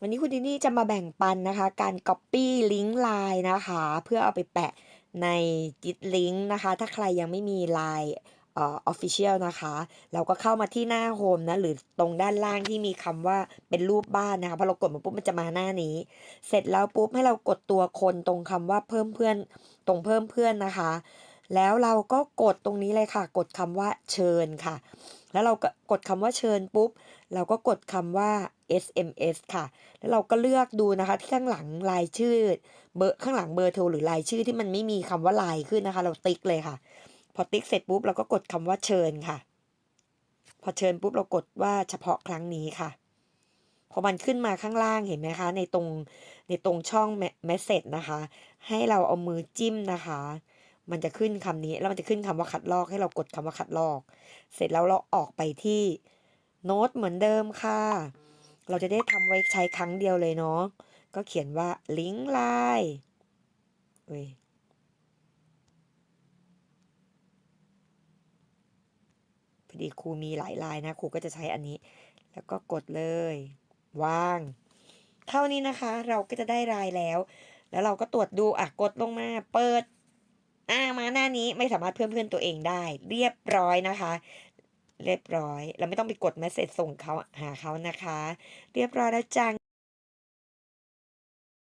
วันนี้คุณดินี่จะมาแบ่งปันนะคะ การ Copy ลิงก์ LINE นะคะ เพื่อเอาไปแปะในจิตลิงก์นะคะ ถ้าใครยังไม่มี LINE เอ่อ Official นะคะ เราก็เข้ามาที่หน้าโฮมนะ หรือตรงด้านล่างที่มีคำว่าเป็นรูปบ้านนะคะพอเรากดมาปุ๊บมันจะมาหน้านี้ เสร็จแล้วปุ๊บให้เรากดตัวคนตรงคำว่าเพิ่มเพื่อนตรงเพิ่มเพื่อนนะคะ แล้วเราก็กดตรงนี้เลยค่ะ กดคำว่าเชิญค่ะ แล้วเราก็กดคำว่าเชิญปุ๊บ เราก็กดคำว่า SMS ค่ะ แล้วเราก็เลือกดูนะคะที่ข้างหลังรายชื่อเบอร์ข้างหลังเบอร์โทรหรือรายชื่อที่มันไม่มีคำว่า LINE ขึ้นนะคะ เราติ๊กเลยค่ะ พอติ๊กเสร็จปุ๊บเราก็กดคำว่าเชิญค่ะ พอเชิญปุ๊บเรากดว่าเฉพาะครั้งนี้ค่ะพอมันขึ้นมาข้างล่างเห็นไหมคะ ในตรงในตรงช่องเมสเซจนะคะ ให้เราเอามือจิ้มนะคะ มันจะขึ้นคำนี้ แล้วมันจะขึ้นคำว่าคัดลอกให้เรากดคำว่าคัดลอก เสร็จแล้วเราออกไปที่โน้ตเหมือนเดิมค่ะ เราจะได้ทำไว้ใช้ครั้งเดียวเลยเนาะก็เขียนว่าลิงก์ไลน์เอ้ยพอดีครูมีหลายลายนะครูก็จะใช้อันนี้ แล้วก็กดเลย วาง เท่านี้นะคะ เราก็จะได้ลายแล้ว แล้วเราก็ตรวจดูอะกดลงมา เปิด มาหน้านี้ไม่สามารถเพิ่มเพื่อนตัวเองได้ เรียบร้อยนะคะ เรียบร้อย เราไม่ต้องไปกดเมสเซจส่งเขาหาเขานะคะ เรียบร้อยแล้วจัง